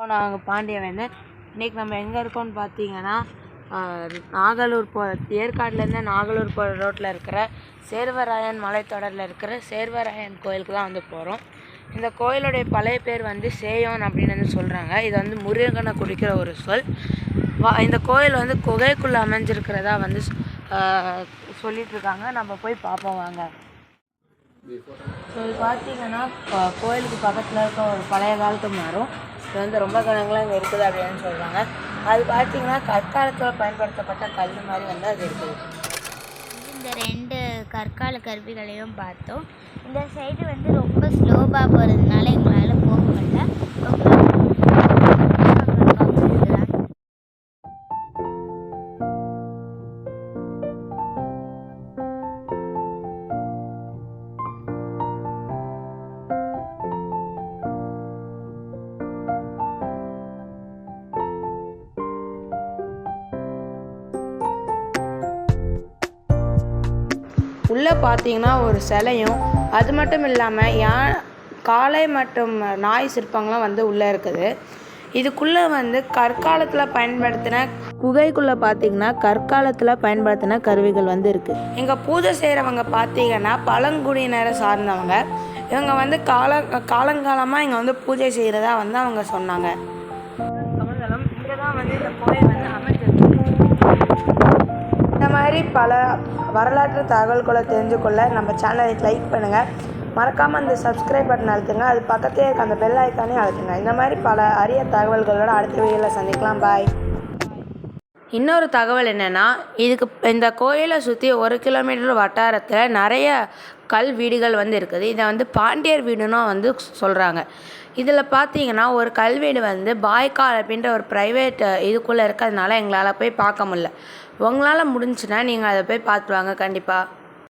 நாங்கள் பாண்டியவேந்தன் இன்றைக்கி நம்ம எங்கே இருக்கோம்னு பார்த்தீங்கன்னா நாகலூர் போ ஏற்காடுலேருந்து நாகலூர் போகிற ரோட்டில் இருக்கிற சேர்வராயன் மலைத்தொடரில் இருக்கிற சேர்வராயன் கோயிலுக்கு தான் வந்து போகிறோம் இந்த கோயிலுடைய பழைய பேர் வந்து சேயோன் அப்படின்னு வந்து சொல்கிறாங்க இது வந்து முருகனை குறிக்கிற ஒரு சொல். வா இந்த கோயில் வந்து குகைக்குள்ளே அமைஞ்சிருக்கிறதா வந்து சொல்லிகிட்ருக்காங்க இருக்காங்க நம்ம போய் பார்ப்போம் வாங்க. ஸோ இது பார்த்தீங்கன்னா கோயிலுக்கு பக்கத்தில் இருக்க ஒரு பழைய காலத்து மரம். இது வந்து ரொம்ப கணங்களாக இங்கே இருக்குது அப்படின்னு சொல்கிறாங்க அது பார்த்தீங்கன்னா கற்காலத்தில் பயன்படுத்தப்பட்ட கல் மாதிரி வந்து அது இருக்குது. இந்த ரெண்டு கற்கால கருவிகளையும் பார்த்தோம். இந்த சைடு வந்து ரொம்ப ஸ்லோவாக போகிறதுனால எங்களால் போக முடியல. உள்ளே பார்த்தீங்கன்னா ஒரு சிலையும் அது மட்டும் இல்லாமல் யா காளை மற்றும் நாய் சிற்பங்களும் வந்து உள்ளே இருக்குது. இதுக்குள்ளே வந்து கற்காலத்தில் பயன்படுத்தின குகைக்குள்ளே பார்த்தீங்கன்னா கற்காலத்தில் பயன்படுத்தின கருவிகள் வந்து இருக்குது இங்கே பூஜை செய்கிறவங்க பார்த்தீங்கன்னா பழங்குடியினரை சார்ந்தவங்க. இவங்க வந்து கால காலங்காலமாக இங்கே வந்து பூஜை செய்கிறதா வந்து அவங்க சொன்னாங்க. இங்கே தான் வந்து இந்த கோயில் வந்து அமைச்சு மாதிரி பல வரலாற்று தகவல்களை தெரிஞ்சுக்கொள்ள நம்ம சேனலை லைக் பண்ணுங்கள் மறக்காமல் அந்த சப்ஸ்கிரைப் பட்டன் அழுத்துங்க. அது பக்கத்தே இருக்க அந்த பெல் ஐக்கானே அழுத்துங்க. இந்த மாதிரி பல அரிய தகவல்களோட அடுத்த வீடியோவில் சந்திக்கலாம். பாய் இன்னொரு தகவல் என்னென்னா இதுக்கு இந்த கோயிலை சுற்றி ஒரு கிலோமீட்டர் வட்டாரத்தில் நிறைய கல் வீடுகள் வந்து இருக்குது. இதை வந்து பாண்டியர் வீடுன்னு வந்து சொல்கிறாங்க இதில் பார்த்தீங்கன்னா ஒரு கல்வீடு வந்து பாய்கால் அப்படின்ற ஒரு ப்ரைவேட் இதுக்குள்ளே இருக்கிறதுனால எங்களால் போய் பார்க்க முடியல. உங்களால் முடிஞ்சுன்னா நீங்கள் அதை போய் பார்த்துட்டு வாங்க கண்டிப்பாக